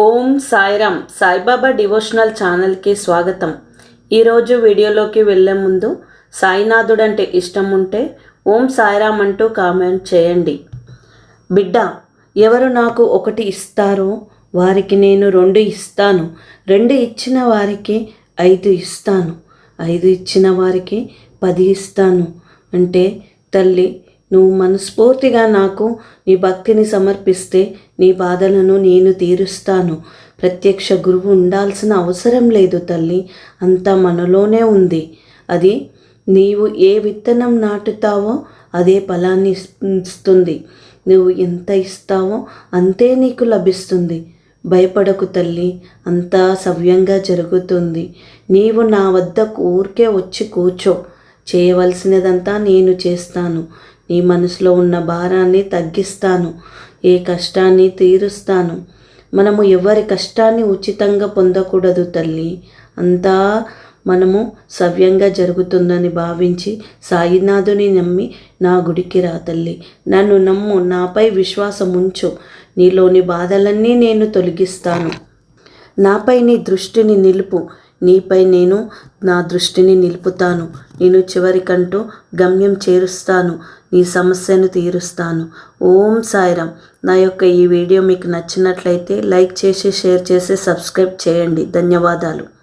ఓం Sairam Saibaba devotional ఛానల్కి స్వాగతం. ఈరోజు వీడియోలోకి వెళ్ళే ముందు సాయినాథుడు అంటే ఇష్టం ఉంటే ఓం సాయిరామ్ అంటూ కామెంట్ చేయండి. బిడ్డ ఎవరు నాకు ఒకటి ఇస్తారో వారికి నేను రెండు ఇస్తాను. రెండు ఇచ్చిన వారికి ఐదు ఇస్తాను. ఐదు ఇచ్చిన వారికి పది ఇస్తాను. అంటే తల్లి నువ్వు మనస్ఫూర్తిగా నాకు నీ భక్తిని సమర్పిస్తే నీ బాధలను నేను తీరుస్తాను. ప్రత్యక్ష గురువు ఉండాల్సిన అవసరం లేదు తల్లి అంతా మనలోనే ఉంది. అది నీవు ఏ విత్తనం నాటుతావో అదే ఫలాన్ని ఇస్తుంది. నువ్వు ఎంత ఇస్తావో అంతే నీకు లభిస్తుంది. భయపడకు తల్లి అంతా సవ్యంగా జరుగుతుంది. నీవు నా వద్దకు ఊరికే వచ్చి కూర్చో. చేయవలసినదంతా నేను చేస్తాను. నీ మనసులో ఉన్న భారాన్ని తగ్గిస్తాను ఏ కష్టాన్ని తీరుస్తాను. మనము ఎవరి కష్టాన్ని ఉచితంగా పొందకూడదు తల్లి. అంతా మనము సవ్యంగా జరుగుతుందని భావించి సాయినాథుని నమ్మి నా గుడికి రా తల్లి. నన్ను నమ్ము నాపై విశ్వాసం ఉంచు. నీలోని బాధలన్నీ నేను తొలగిస్తాను. నాపై నీ దృష్టిని నిలుపు. నీపై నేను నా దృష్టిని నిలుపుతాను. నేను చివరికంటూ గమ్యం చేరుస్తాను. నీ సమస్యను తీరుస్తాను. ఓం సాయిరామ్ నా యొక్క ఈ వీడియో మీకు నచ్చినట్లయితే లైక్ చేసి షేర్ చేసి సబ్స్క్రైబ్ చేయండి. ధన్యవాదాలు.